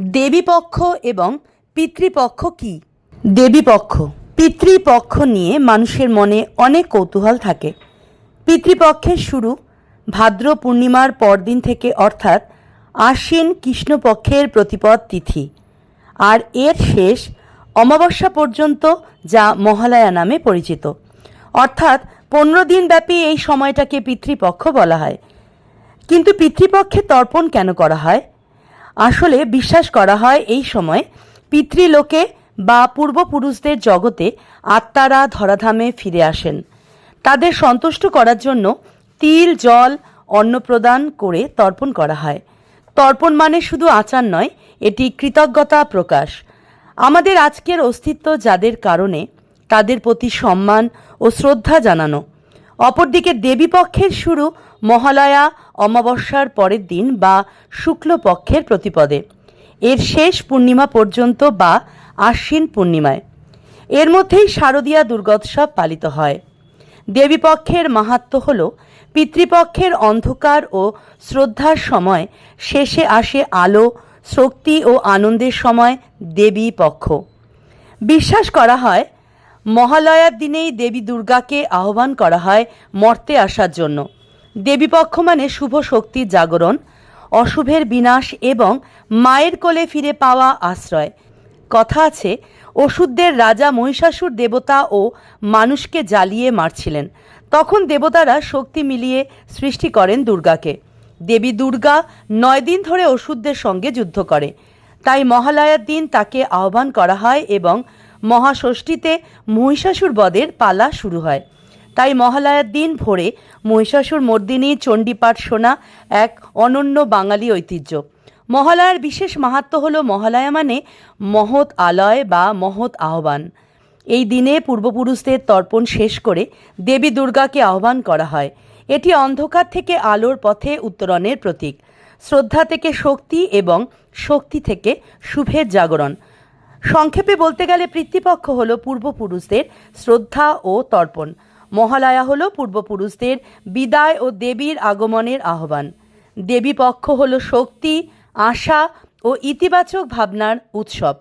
দেবীপক্ষ এবং পিতৃপক্ষ কি? দেবীপক্ষ। পিতৃপক্ষ নিয়ে মানুষের মনে অনেক কৌতূহল থাকে। পিতৃপক্ষের শুরু ভাদ্র পূর্ণিমার পরদিন থেকে অর্থাৎ আশ্বিন কৃষ্ণপক্ষের প্রতিপদ তিথি। আর এর শেষ অমাবস্যা পর্যন্ত যা মহালয়া নামে পরিচিত। অর্থাৎ পনেরো দিন ব্যাপী এই সময়টাকে পিতৃপক্ষ বলা হয়। কিন্তু পিতৃপক্ষে তর্পণ কেন করা হয়? আসলে বিশ্বাস করা হয় এই সময় পিতৃলোকে বা পূর্বপুরুষদের জগতে আত্মারা ধরাধামে ফিরে আসেন। তাদের সন্তুষ্ট করার জন্য তিল, জল অন্ন প্রদান করে তর্পণ করা হয়। তর্পণ মানে শুধু আচার নয়, এটি কৃতজ্ঞতা প্রকাশ। আমাদের আজকের অস্তিত্ব যাদের কারণে, তাদের প্রতি সম্মান ও শ্রদ্ধা জানানো। অপরদিকে দেবীপক্ষের শুরু মহালয়া, অমাবস্যার পরের দিন বা শুক্লপক্ষের প্রতিপদে। এর শেষ পূর্ণিমা পর্যন্ত বা আশ্বিন পূর্ণিমায়। এর মধ্যেই শারদীয়া দুর্গোৎসব পালিত হয়। দেবীপক্ষের মাহাত্ম হল, পিতৃপক্ষের অন্ধকার ও শ্রদ্ধার সময় শেষে আসে আলো, শক্তি ও আনন্দের সময় দেবী পক্ষ বিশ্বাস করা হয়, মহালয়ার দিনেই দেবী দুর্গাকে আহ্বান করা হয় মর্তে আসার জন্য। দেবীপক্ষ মানে শুভ শক্তির জাগরণ, অশুভের বিনাশ এবং মায়ের কোলে ফিরে পাওয়া আশ্রয়। কথা আছে ওষুধদের রাজা মহিষাসুর দেবতা ও মানুষকে জ্বালিয়ে মারছিলেন। তখন দেবতারা শক্তি মিলিয়ে সৃষ্টি করেন দুর্গাকে। দেবী দুর্গা নয় দিন ধরে ওষুধদের সঙ্গে যুদ্ধ করে। তাই মহালয়ার দিন তাকে আহ্বান করা হয় এবং মহাষষ্ঠীতে মহিষাসুর বদের পালা শুরু হয়। তাই মহালয়ার দিন ভোরে মহিষাসুর মর্দিনী, চণ্ডীপাঠ শোনা এক অনন্য বাঙালি ঐতিহ্য। মহালয়ার বিশেষ মাহাত্ম হল মহালয়া মানে মহৎ আলয় বা মহৎ আহ্বান। এই দিনে পূর্বপুরুষদের তর্পণ শেষ করে দেবী দুর্গাকে আহ্বান করা হয়। এটি অন্ধকার থেকে আলোর পথে উত্তরণের প্রতীক। শ্রদ্ধা থেকে শক্তি এবং শক্তি থেকে শুভের জাগরণ। সংক্ষেপে বলতে গেলে পিতৃপক্ষ হল পূর্বপুরুষদের শ্রদ্ধা ও তর্পণ। মহালয়া হল পূর্বপুরুষদের বিদায় ও দেবীর আগমনের আহ্বান। দেবী পক্ষ হল শক্তি, আশা ও ইতিবাচক ভাবনার উৎসব।